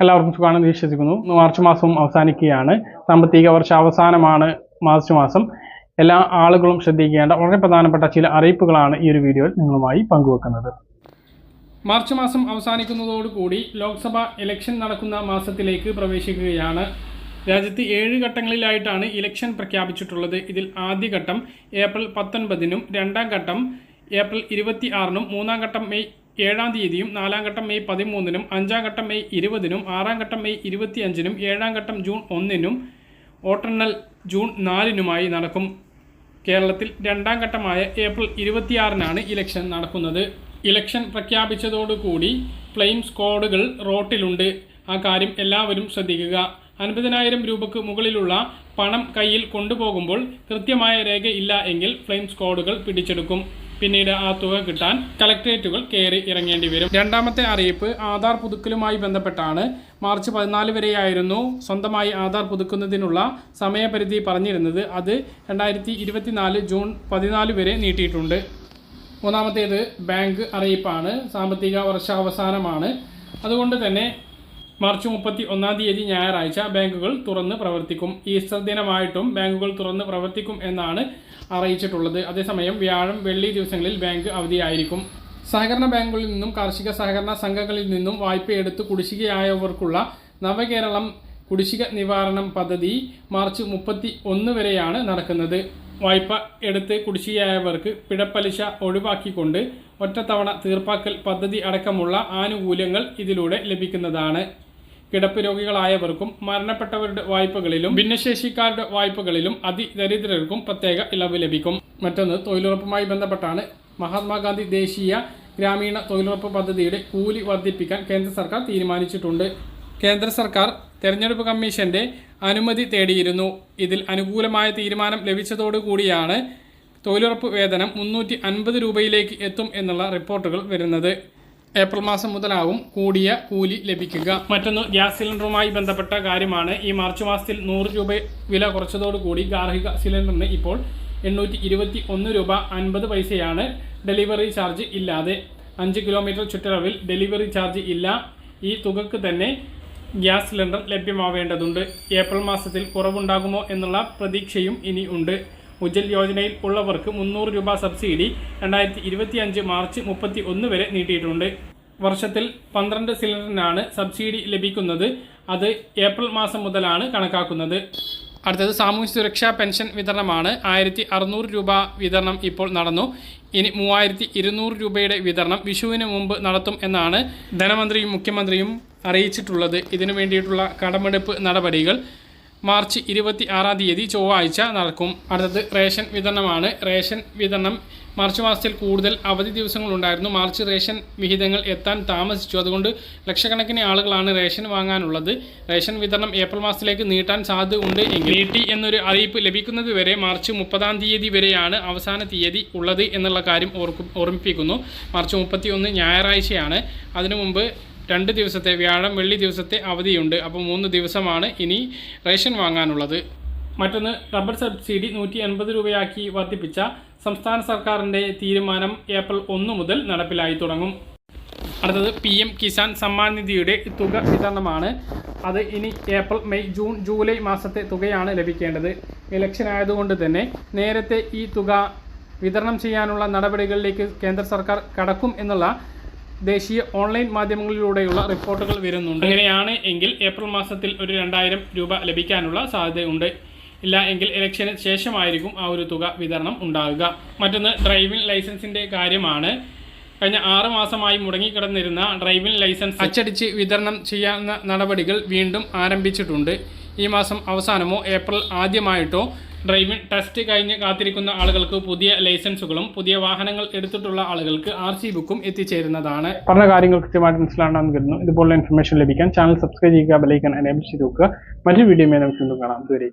എല്ലാവർക്കും സുഖമാണെന്ന് വിശ്വസിക്കുന്നു. മാർച്ച് മാസവും അവസാനിക്കുകയാണ്. സാമ്പത്തിക വർഷ അവസാനമാണ് മാർച്ച് മാസം. എല്ലാ ആളുകളും ശ്രദ്ധിക്കേണ്ട വളരെ പ്രധാനപ്പെട്ട ചില അറിയിപ്പുകളാണ് ഈ ഒരു വീഡിയോയിൽ നിങ്ങളുമായി പങ്കുവെക്കുന്നത്. മാർച്ച് മാസം അവസാനിക്കുന്നതോടുകൂടി ലോക്സഭ ഇലക്ഷൻ നടക്കുന്ന മാസത്തിലേക്ക് പ്രവേശിക്കുകയാണ്. രാജ്യത്ത് ഏഴ് ഘട്ടങ്ങളിലായിട്ടാണ് ഇലക്ഷൻ പ്രഖ്യാപിച്ചിട്ടുള്ളത്. ഇതിൽ ആദ്യഘട്ടം ഏപ്രിൽ പത്തൊൻപതിനും രണ്ടാം ഘട്ടം ഏപ്രിൽ ഇരുപത്തി ആറിനും മൂന്നാം ഘട്ടം മെയ് ഏഴാം തീയതിയും നാലാം ഘട്ടം മെയ് പതിമൂന്നിനും അഞ്ചാം ഘട്ടം മെയ് ഇരുപതിനും ആറാം ഘട്ടം മെയ് ഇരുപത്തിയഞ്ചിനും ഏഴാം ഘട്ടം ജൂൺ ഒന്നിനും വോട്ടെണ്ണൽ ജൂൺ നാലിനുമായി നടക്കും. കേരളത്തിൽ രണ്ടാം ഘട്ടമായ ഏപ്രിൽ ഇരുപത്തിയാറിനാണ് ഇലക്ഷൻ നടക്കുന്നത്. ഇലക്ഷൻ പ്രഖ്യാപിച്ചതോടുകൂടി ഫ്ലെയിം സ്ക്വാഡുകൾ റോട്ടിലുണ്ട്. ആ കാര്യം എല്ലാവരും ശ്രദ്ധിക്കുക. അൻപതിനായിരം രൂപയ്ക്ക് മുകളിലുള്ള പണം കയ്യിൽ കൊണ്ടുപോകുമ്പോൾ കൃത്യമായ രേഖയില്ല എങ്കിൽ ഫ്ലെയിം സ്ക്വാഡുകൾ പിടിച്ചെടുക്കും. പിന്നീട് ആ തുക കിട്ടാൻ കളക്ട്രേറ്റുകൾ കയറി ഇറങ്ങേണ്ടി വരും. രണ്ടാമത്തെ അറിയിപ്പ് ആധാർ പുതുക്കലുമായി ബന്ധപ്പെട്ടാണ്. മാർച്ച് പതിനാല് വരെയായിരുന്നു സ്വന്തമായി ആധാർ പുതുക്കുന്നതിനുള്ള സമയപരിധി പറഞ്ഞിരുന്നത്. അത് രണ്ടായിരത്തി ഇരുപത്തിനാല് ജൂൺ പതിനാല് വരെ നീട്ടിയിട്ടുണ്ട്. മൂന്നാമത്തേത് ബാങ്ക് അറിയിപ്പാണ്. സാമ്പത്തിക വർഷാവസാനമാണ്. അതുകൊണ്ട് തന്നെ മാർച്ച് മുപ്പത്തി ഒന്നാം തീയതി ഞായറാഴ്ച ബാങ്കുകൾ തുറന്ന് പ്രവർത്തിക്കും. ഈസ്റ്റർ ദിനമായിട്ടും ബാങ്കുകൾ തുറന്ന് പ്രവർത്തിക്കും എന്നാണ് അറിയിച്ചിട്ടുള്ളത്. അതേസമയം വ്യാഴം വെള്ളി ദിവസങ്ങളിൽ ബാങ്ക് അവധിയായിരിക്കും. സഹകരണ ബാങ്കുകളിൽ നിന്നും കാർഷിക സഹകരണ സംഘങ്ങളിൽ നിന്നും വായ്പയെടുത്ത് കുടിശ്ശികയായവർക്കുള്ള നവകേരളം കുടിശ്ശിക നിവാരണം പദ്ധതി മാർച്ച് മുപ്പത്തി ഒന്ന് വരെയാണ് നടക്കുന്നത്. വായ്പ എടുത്ത് കുടിശ്ശികയായവർക്ക് പിഴപ്പലിശ ഒഴിവാക്കിക്കൊണ്ട് ഒറ്റത്തവണ തീർപ്പാക്കൽ പദ്ധതി അടക്കമുള്ള ആനുകൂല്യങ്ങൾ ഇതിലൂടെ ലഭിക്കുന്നതാണ്. കിടപ്പ് രോഗികളായവർക്കും മരണപ്പെട്ടവരുടെ വായ്പകളിലും ഭിന്നശേഷിക്കാരുടെ വായ്പകളിലും അതിദരിദ്രർക്കും പ്രത്യേക ഇളവ് ലഭിക്കും. മറ്റൊന്ന് തൊഴിലുറപ്പുമായി ബന്ധപ്പെട്ടാണ്. മഹാത്മാഗാന്ധി ദേശീയ ഗ്രാമീണ തൊഴിലുറപ്പ് പദ്ധതിയുടെ കൂലി വർദ്ധിപ്പിക്കാൻ കേന്ദ്ര സർക്കാർ തീരുമാനിച്ചിട്ടുണ്ട്. കേന്ദ്ര സർക്കാർ തെരഞ്ഞെടുപ്പ് കമ്മീഷന്റെ അനുമതി തേടിയിരുന്നു. ഇതിൽ അനുകൂലമായ തീരുമാനം ലഭിച്ചതോടുകൂടിയാണ് തൊഴിലുറപ്പ് വേതനം മുന്നൂറ്റി അൻപത് രൂപയിലേക്ക് എത്തും എന്നുള്ള റിപ്പോർട്ടുകൾ വരുന്നത്. ഏപ്രിൽ മാസം മുതലാവും കൂടിയ കൂലി ലഭിക്കുക. മറ്റൊന്ന് ഗ്യാസ് സിലിണ്ടറുമായി ബന്ധപ്പെട്ട കാര്യമാണ്. ഈ മാർച്ച് മാസത്തിൽ നൂറ് രൂപ വില കുറച്ചതോടുകൂടി ഗാർഹിക സിലിണ്ടറിന് ഇപ്പോൾ എണ്ണൂറ്റി ഇരുപത്തി ഒന്ന് രൂപ അൻപത് പൈസയാണ് ഡെലിവറി ചാർജ് ഇല്ലാതെ. അഞ്ച് കിലോമീറ്റർ ചുറ്റളവിൽ ഡെലിവറി ചാർജ് ഇല്ല. ഈ തുകക്ക് തന്നെ ഗ്യാസ് സിലിണ്ടർ ലഭ്യമാവേണ്ടതുണ്ട്. ഏപ്രിൽ മാസത്തിൽ കുറവുണ്ടാകുമോ എന്നുള്ള പ്രതീക്ഷയും ഇനി ഉണ്ട്. ഉജ്ജൽ യോജനയിൽ ഉള്ളവർക്ക് മുന്നൂറ് രൂപ സബ്സിഡി രണ്ടായിരത്തി ഇരുപത്തി അഞ്ച് മാർച്ച് മുപ്പത്തി ഒന്ന് വരെ നീട്ടിയിട്ടുണ്ട്. വർഷത്തിൽ പന്ത്രണ്ട് സിലിണ്ടറിനാണ് സബ്സിഡി ലഭിക്കുന്നത്. അത് ഏപ്രിൽ മാസം മുതലാണ് കണക്കാക്കുന്നത്. അടുത്തത് സാമൂഹ്യ സുരക്ഷാ പെൻഷൻ വിതരണമാണ്. ആയിരത്തി അറുന്നൂറ് രൂപ വിതരണം ഇപ്പോൾ നടന്നു. ഇനി മൂവായിരത്തി ഇരുന്നൂറ് രൂപയുടെ വിതരണം വിഷുവിന് മുമ്പ് നടത്തും എന്നാണ് ധനമന്ത്രിയും മുഖ്യമന്ത്രിയും അറിയിച്ചിട്ടുള്ളത്. ഇതിനു വേണ്ടിയിട്ടുള്ള കടമെടുപ്പ് നടപടികൾ മാർച്ച് ഇരുപത്തി ആറാം തീയതി ചൊവ്വാഴ്ച നടക്കും. അടുത്തത് റേഷൻ വിതരണമാണ്. റേഷൻ വിതരണം മാർച്ച് മാസത്തിൽ കൂടുതൽ അവധി ദിവസങ്ങളുണ്ടായിരുന്നു. മാർച്ച് റേഷൻ വിഹിതങ്ങൾ എത്താൻ താമസിച്ചു. അതുകൊണ്ട് ലക്ഷക്കണക്കിന് ആളുകളാണ് റേഷൻ വാങ്ങാനുള്ളത്. റേഷൻ വിതരണം ഏപ്രിൽ മാസത്തിലേക്ക് നീട്ടാൻ സാധ്യത ഉണ്ട് എങ്കിൽ നീട്ടി എന്നൊരു അറിയിപ്പ് ലഭിക്കുന്നത് വരെ മാർച്ച് മുപ്പതാം തീയതി വരെയാണ് അവസാന തീയതി ഉള്ളത് എന്നുള്ള കാര്യം ഓർക്കും ഓർമ്മിപ്പിക്കുന്നു. മാർച്ച് മുപ്പത്തി ഒന്ന് ഞായറാഴ്ചയാണ്. അതിനു മുമ്പ് രണ്ട് ദിവസത്തെ വ്യാഴം വെള്ളി ദിവസത്തെ അവധിയുണ്ട്. അപ്പോൾ മൂന്ന് ദിവസമാണ് ഇനി റേഷൻ വാങ്ങാനുള്ളത്. മറ്റൊന്ന് റബ്ബർ സബ്സിഡി നൂറ്റി എൺപത് രൂപയാക്കി വർദ്ധിപ്പിച്ച സംസ്ഥാന സർക്കാരിന്റെ തീരുമാനം ഏപ്രിൽ ഒന്ന് മുതൽ നടപ്പിലായി തുടങ്ങും. അടുത്തത് പി എം കിസാൻ സമ്മാൻ നിധിയുടെ തുക വിതരണമാണ്. അത് ഇനി ഏപ്രിൽ മെയ് ജൂൺ ജൂലൈ മാസത്തെ തുകയാണ് ലഭിക്കേണ്ടത്. ഇലക്ഷൻ ആയതുകൊണ്ട് തന്നെ നേരത്തെ ഈ തുക വിതരണം ചെയ്യാനുള്ള നടപടികളിലേക്ക് കേന്ദ്ര സർക്കാർ കടക്കും എന്നുള്ള ദേശീയ ഓൺലൈൻ മാധ്യമങ്ങളിലൂടെയുള്ള റിപ്പോർട്ടുകൾ വരുന്നുണ്ട്. അങ്ങനെയാണ് എങ്കിൽ ഏപ്രിൽ മാസത്തിൽ ഒരു രണ്ടായിരം രൂപ ലഭിക്കാനുള്ള സാധ്യതയുണ്ട്. ഇല്ല എങ്കിൽ ഇലക്ഷന് ശേഷമായിരിക്കും ആ ഒരു തുക വിതരണം ഉണ്ടാകുക മറ്റൊന്ന് ഡ്രൈവിംഗ് ലൈസൻസിന്റെ കാര്യമാണ്. കഴിഞ്ഞ ആറ് മാസമായി മുടങ്ങിക്കിടന്നിരുന്ന ഡ്രൈവിംഗ് ലൈസൻസ് അച്ചടിച്ച് വിതരണം ചെയ്യാവുന്ന നടപടികൾ വീണ്ടും ആരംഭിച്ചിട്ടുണ്ട്. ഈ മാസം അവസാനമോ ഏപ്രിൽ ആദ്യമായിട്ടോ ഡ്രൈവിംഗ് ടെസ്റ്റ് കഴിഞ്ഞ് കാത്തിരിക്കുന്ന ആളുകൾക്ക് പുതിയ ലൈസൻസുകളും പുതിയ വാഹനങ്ങൾ എടുത്തിട്ടുള്ള ആളുകൾക്ക് ആർ സി ബുക്കും എത്തിച്ചേരുന്നതാണ്. പറഞ്ഞ കാര്യങ്ങൾ കൃത്യമായിട്ട് മനസ്സിലാണെന്ന് കരുതുന്നു. ഇതുപോലുള്ള ഇൻഫർമേഷൻ ലഭിക്കാൻ ചാനൽ സബ്സ്ക്രൈബ് ചെയ്യുക ബെലൈക്കൻ എനേബിൾ നോക്കുക മറ്റൊരു വീഡിയോ നമുക്ക് കാണാം. ഇതുവരെ